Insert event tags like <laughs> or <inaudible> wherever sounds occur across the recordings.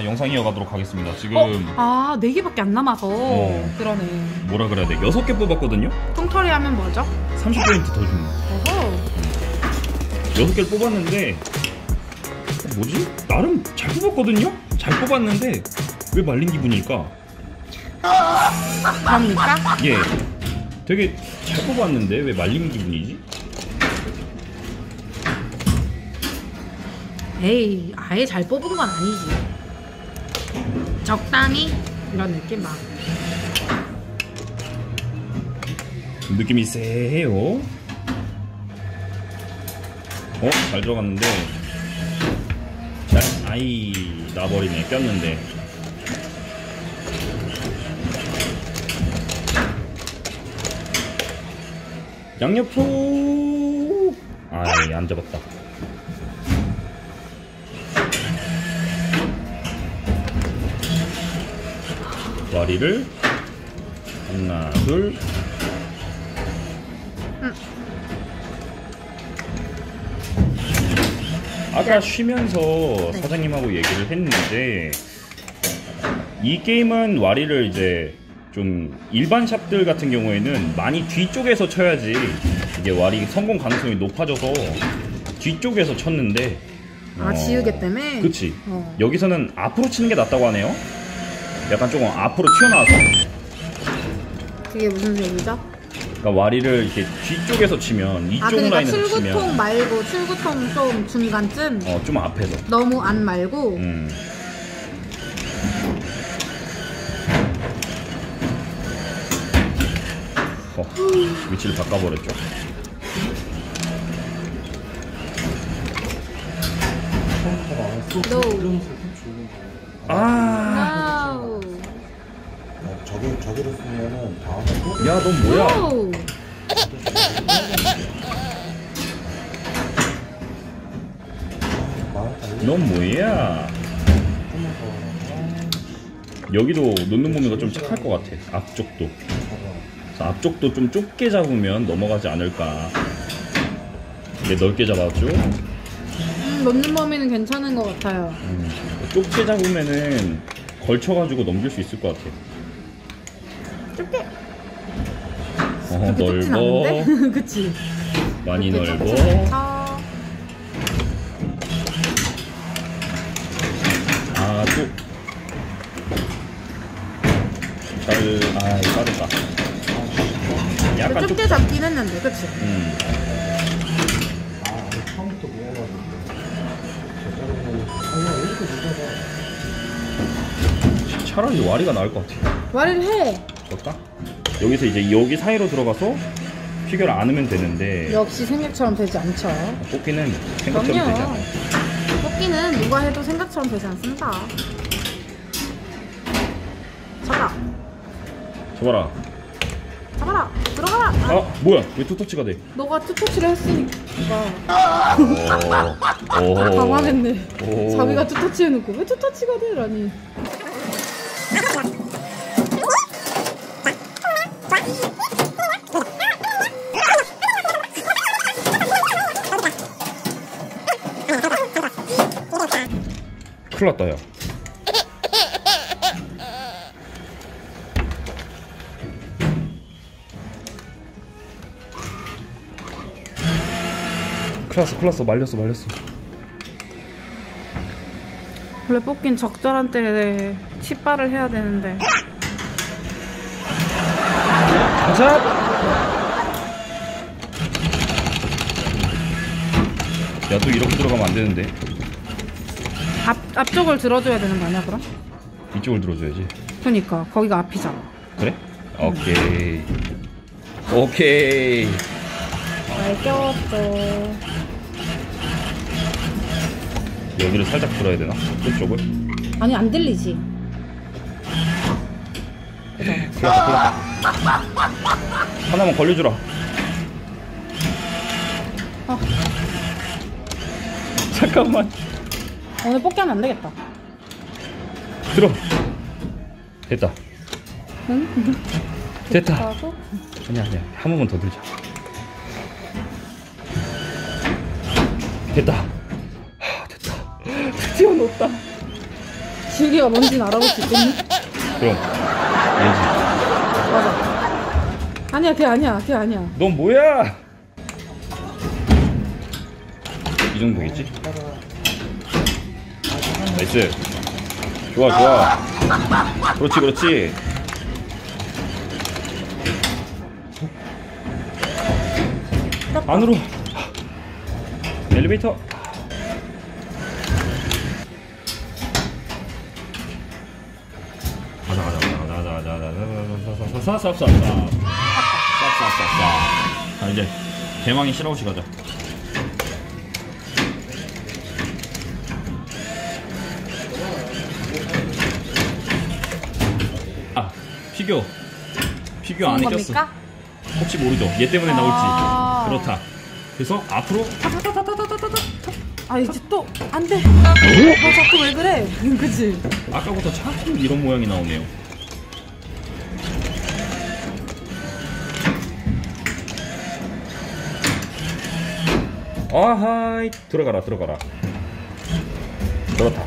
자 영상 이어가도록 하겠습니다 지금 어? 아, 네 개밖에 안 남아서. 어. 그러네. 뭐라 그래야 돼 여섯 개 뽑았거든요 통털이 하면 뭐죠? 30포인트 더 줍니다 어허. 여섯 개를 뽑았는데 어, 뭐지? 나름 잘 뽑았거든요? 잘 뽑았는데 왜 말린 기분일까? 그럽니까? 예 되게 잘 뽑았는데 왜 말린 기분이지? 에이, 아예 잘 뽑은 건 아니지. 적당히? 이런 느낌? 막. 느낌이 세요. 어? 잘 들어갔는데. 자, 아이 나버리네. 꼈는데. 양옆으로. 아이 안 잡았다 와리를 하나 둘 아까 쉬면서 사장님하고 얘기를 했는데 이 게임은 와리를 이제 좀 일반 샵들 같은 경우에는 많이 뒤쪽에서 쳐야지 이게 와리 성공 가능성이 높아져서 뒤쪽에서 쳤는데 아, 어, 지우개 때문에? 그치 어. 여기서는 앞으로 치는 게 낫다고 하네요 약간 조금 앞으로 튀어나와서 그게 무슨 소리죠? 그러니까 와리를 이렇게 뒤쪽에서 치면 이쪽 아, 그러니까 라인에서 출구통 치면 말고 출구통 좀 중간쯤? 어, 좀 앞에서 너무 안 말고? 음. 어, 위치를 바꿔버렸죠. 노. 아, 와우. 어, 쓰면은 다음에 또 야, 넌 뭐야? 오. 넌 뭐야? 여기도 놓는 몸이가 좀 착할 것 같아. 앞쪽도. 그래서 앞쪽도 좀 좁게 잡으면 넘어가지 않을까. 근데 넓게 잡았죠? 음, 놓는 범위는 괜찮은 것 같아요. 음, 좁게 잡으면은 걸쳐가지고 넘길 수 있을 것 같아. 좁게. 어, 그렇게 넓어. 않은데? <laughs> 그치? 많이 넓어. 아, 또. 잘, 아, 빠르다. 약간 좀. 좁게 잡긴 했는데, 그치? 음, 아 아니, 처음부터 모아가지고 저자리는 아니야 이렇게 늦어서 차라리 와리가 나을 것 같아. 말을 해. 어떨까? 여기서 이제 여기 사이로 들어가서 피겨를 안 하면 되는데 역시 생각처럼 되지 않죠. 뽑기는 생각처럼 되지 그럼요. 않아. 뽑기는 누가 해도 생각처럼 되지 않습니다. 잡아. 잡아라. 잡아라. 들어가라. 아, 아, 뭐야? 왜 투터치가 돼? 너가 투터치를 했으니까. 오, 오. 당황했네. 오. 자기가 투터치 해놓고 왜 투터치가 되라니. 큰일 났다, 야. 큰일 났어, 큰일 났어. 말렸어, 말렸어. 원래 뽑긴 적절한 때에 치바를 해야 되는데. 가자! 야, 또 이렇게 들어가면 안 되는데. 앞, 앞쪽을 들어줘야 되는 거 아니야, 그럼? 이쪽을 들어줘야지. 그니까, 거기가 앞이잖아. 그래? 오케이. 오케이. 알겠어. 여기를 살짝 들어야 되나? 그쪽을? 아니, 안 들리지? 났다. 하나만 걸려주라. 아. 잠깐만. 오늘 뽑기 하면 안 되겠다. 들어. 됐다. 응? 됐다. 아니야, 아니야. 한 번만 더 들자. 됐다. 하, 됐다. <laughs> 드디어 놓았다. 줄기가 뭔지는 알아볼 수 있겠니? 그럼 얘지. 맞아. 아니야, 걔 아니야, 걔 아니야. 넌 뭐야? 이 정도겠지? 나이스. 좋아, 좋아. 그렇지, 그렇지. 안으로. 엘리베이터. 가자, 가자, 가자, 가자, 가자, 가자, 가자, 가자, 가자, 가자, 쌉쌉쌉쌉. 자 이제 대망의 실아웃이 가자. 아 피규어 피규어 안에 좋은 꼈어. 겁니까? 혹시 모르죠? 얘 때문에 나올지. 아. 그렇다. 그래서 앞으로 아, 이제 또, 안 돼. 너 자꾸 왜 그래? 그치? 아까부터 자꾸 이런 모양이 나오네요. 아하이 들어가라 들어가라 그렇다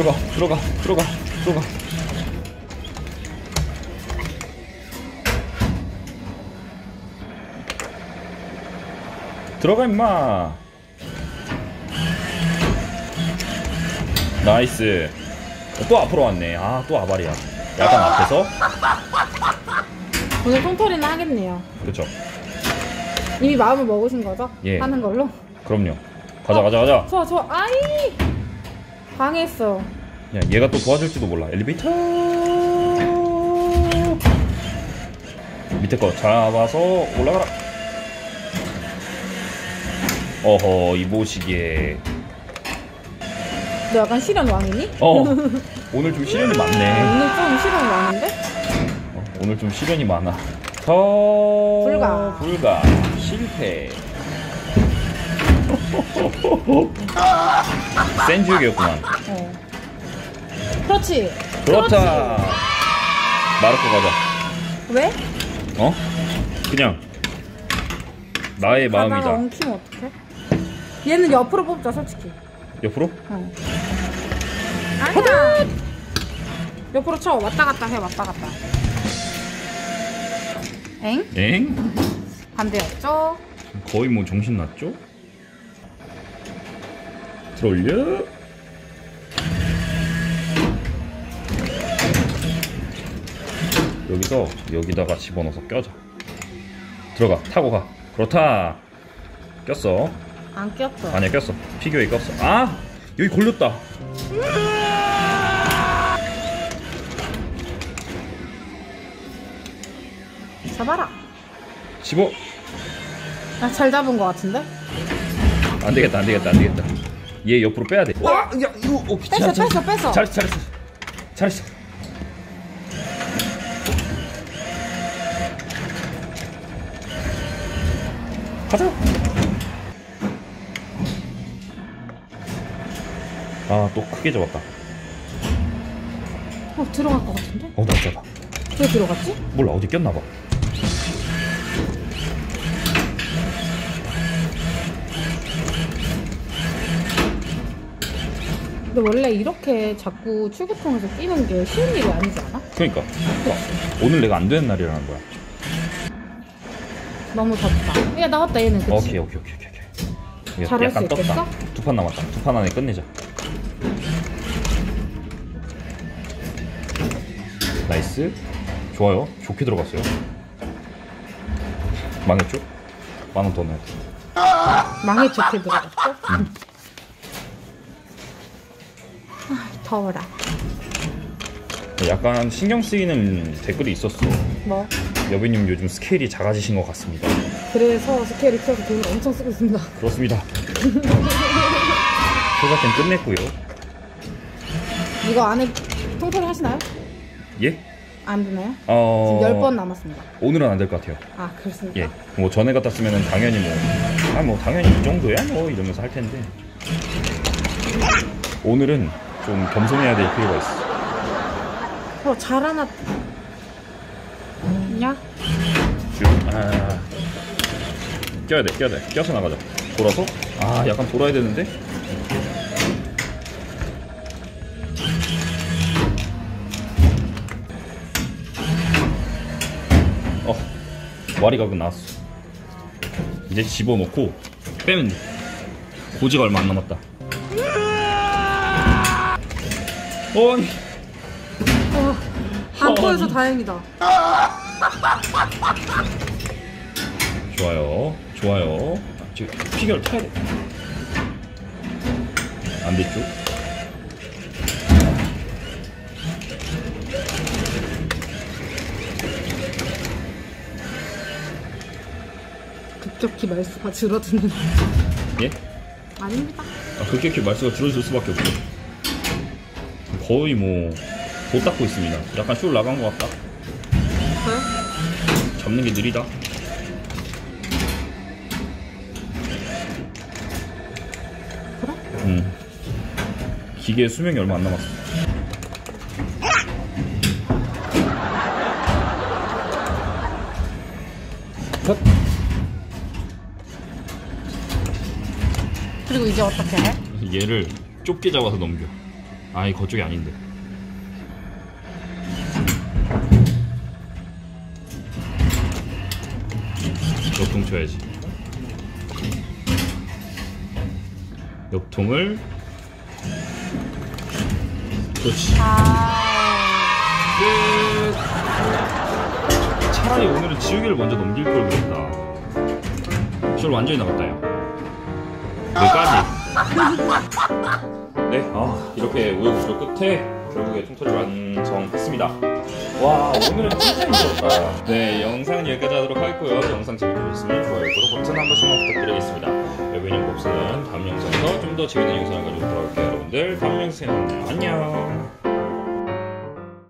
들어가 들어가 들어가 들어가 들어가 임마 나이스 어, 또 앞으로 왔네 아 또 아발이야 약간 앞에서 오늘 똥털이는 하겠네요. 그쵸 이미 마음을 먹으신 거죠? 예. 하는 걸로? 그럼요 가자 가자 가자 저, 저, 아이! 방해했어. 야 얘가 또 도와줄지도 몰라 엘리베이터 밑에 거 잡아서 올라가라 어허 이 모시기에 너 약간 실현 왕이니? 어 오늘 좀 시련이 많네 <laughs> 오늘 좀 실현 왕인데? 어, 오늘 좀 시련이 많아 더 불가. 불가 실패 <laughs> 센 지역이었구만 어. 그렇지. 그렇다 마르코 가자 왜? 어? 그냥 나의 가다가 마음이다. 엉키면 어떡해? 얘는 옆으로 뽑자, 솔직히. 옆으로? 어. 아니야. 옆으로 쳐. 왔다 갔다 해, 왔다 갔다. 엥? 엥? 반대였죠? 거의 뭐 정신 났죠? 들어올려? 여기서 여기다가 집어넣어서 껴자. 들어가 타고 가. 그렇다. 꼈어. 안 꼈어. 아니야 꼈어. 피규어에 꼈어. 아 여기 걸렸다. 잡아라. 집어. 나잘 잡은 것 같은데? 안 되겠다 안 되겠다 안 되겠다. 얘 옆으로 빼야 돼. 와, 야 이거 어, 뺐어, 뺐어, 뺐어. 잘했어 잘했어 잘했어. 가자. 아 또 크게 잡았다. 어, 들어갈 것 같은데? 어 맞잖아. 왜 들어갔지? 몰라 어디 꼈나 봐. 근데 원래 이렇게 자꾸 출구통에서 끼는 게 쉬운 일이 아니지 않아? 그러니까 와, 오늘 내가 안 되는 날이라는 거야. 너무 덥다. 야, 나왔다, 얘는. 그치? 오케이 오케이 오케이 오케이. 잘할 약간 수 떴다. 있겠어? 두판 남았다. 두 판 안에 끝내자. 나이스. 좋아요. 좋게 들어갔어요. 망했죠? 만 원 더 넣어야 돼. 망해 좋게 들어갔어? 음. 더워라. 약간 신경 쓰이는 댓글이 있었어. 뭐? 여비님 요즘 스케일이 작아지신 것 같습니다. 그래서 스케일을 키워서 돈을 엄청 쓰고 있습니다. 그렇습니다. <laughs> 소자템 끝냈고요. 이거 안에 통털이 하시나요? 예? 안 되나요? 어... 지금 10번 남았습니다. 오늘은 안 될 것 같아요. 아, 그렇습니까? 예. 뭐 전에 같았으면 당연히 뭐, 아, 뭐 당연히 이 정도야 뭐 이러면서 할 텐데. 오늘은 좀 겸손해야 될 필요가 있어. 어, 잘하나냐? 아, 껴야 돼, 껴야 돼. 껴서 나가자. 돌아서? 아, 약간 돌아야 되는데? 어, 와리가그 나왔어. 이제 집어넣고 빼면 돼. 고지가 얼마 안 남았다. 어이. 어, 안 보여서 다행이다. 좋아요. 좋아요. 지금 피겨를 타야 돼. 반대쪽. 급격히 말수가 줄어드는. 예? 아닙니다. 아, 그렇게 말수가 줄어들 수밖에 없죠. 거의 뭐, 못 닦고 있습니다. 약간 쇼를 나간 것 같다. 잡는 게 느리다. 그래? 음. 기계의 수명이 얼마 안 남았어. 컷. 그리고 이제 어떻게 해? 얘를 좁게 잡아서 넘겨. 아, 이 거쪽이 아닌데. 옆통 쳐야지. 옆통을 그렇지. 아. 끝. 차라리 오늘은 지우개를 먼저 넘길 걸 그랬다. 쇼를 완전히 나갔다, 야. 여기까지. <laughs> 네, 아, 이렇게 우여곡절 끝에 결국에 통토를 완성했습니다. 와, 오늘은 진짜 힘들었다. 네, 영상은 여기까지 하도록 하겠고요. 영상 재밌게 보셨으면 좋아요, 구독 버튼 한 번씩만 부탁드리겠습니다. 여기는 봅스는 다음 영상에서 좀 더 재밌는 영상을 가지고 돌아올게요, 여러분들. 다음 영상에. 안녕.